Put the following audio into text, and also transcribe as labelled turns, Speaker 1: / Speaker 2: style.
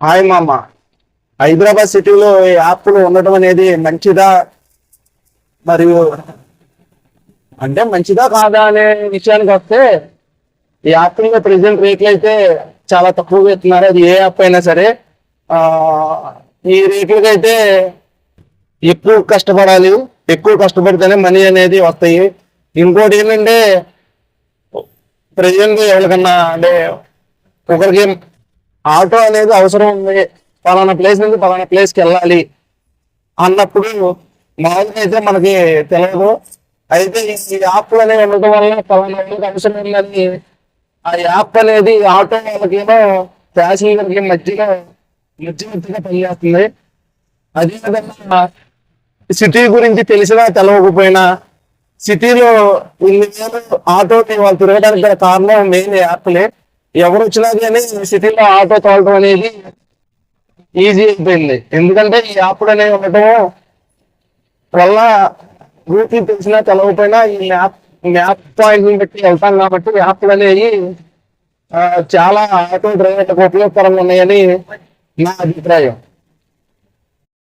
Speaker 1: Hi మామ. హైదరాబాద్ సిటీలో ఈ యాప్లు ఉండటం అనేది మంచిదా? మరియు అంటే మంచిదా కాదా అనే విషయానికి వస్తే ఈ యాప్ మీద ప్రెసెంట్ రేట్లు అయితే చాలా తక్కువగా ఇస్తున్నారు అది ఏ యాప్ అయినా సరే ఈ రేట్లకి అయితే ఎక్కువ కష్టపడాలి. ఎక్కువ కష్టపడితేనే మనీ అనేది వస్తాయి. ఇంకోటి ఏంటంటే ప్రజెంట్ ఎవరికన్నా అంటే ఒకరికి ఆటో అనేది అవసరం ఉంది. పలానా ప్లేస్ నుంచి పలానా ప్లేస్కి వెళ్ళాలి అన్నప్పుడు మామూలుగా అయితే మనకి తెలియదు అయితే ఈ యాప్లు అనేవి ఉండటం వల్ల పలానా వాళ్ళకి అవసరం ఉందని ఆ యాప్ అనేది ఆటో వాళ్ళకేమో ప్యాసింజర్కి మధ్యలో మధ్యవర్తిగా పనిచేస్తుంది. అదేవిధంగా సిటీ గురించి తెలిసినా తెలవకపోయినా సిటీలో ఇన్ని ఆటో వాళ్ళు తిరగడానికి గల కారణం మెయిన్ యాప్లే ఎవరు వచ్చినా కానీ సిటీలో ఆటో తోలడం అనేది ఈజీ అయిపోయింది. ఎందుకంటే ఈ యాప్లు అనేవి ఉండటం వల్ల రూట్లు తెలిసినా తెలవకపోయినా ఈ మ్యాప్ మ్యాప్ పాయింట్ని బట్టి వెళ్తాం కాబట్టి యాప్లు అనేవి చాలా ఆటో డ్రైవర్లకు ఉపయోగకరంగా ఉన్నాయని నా అభిప్రాయం.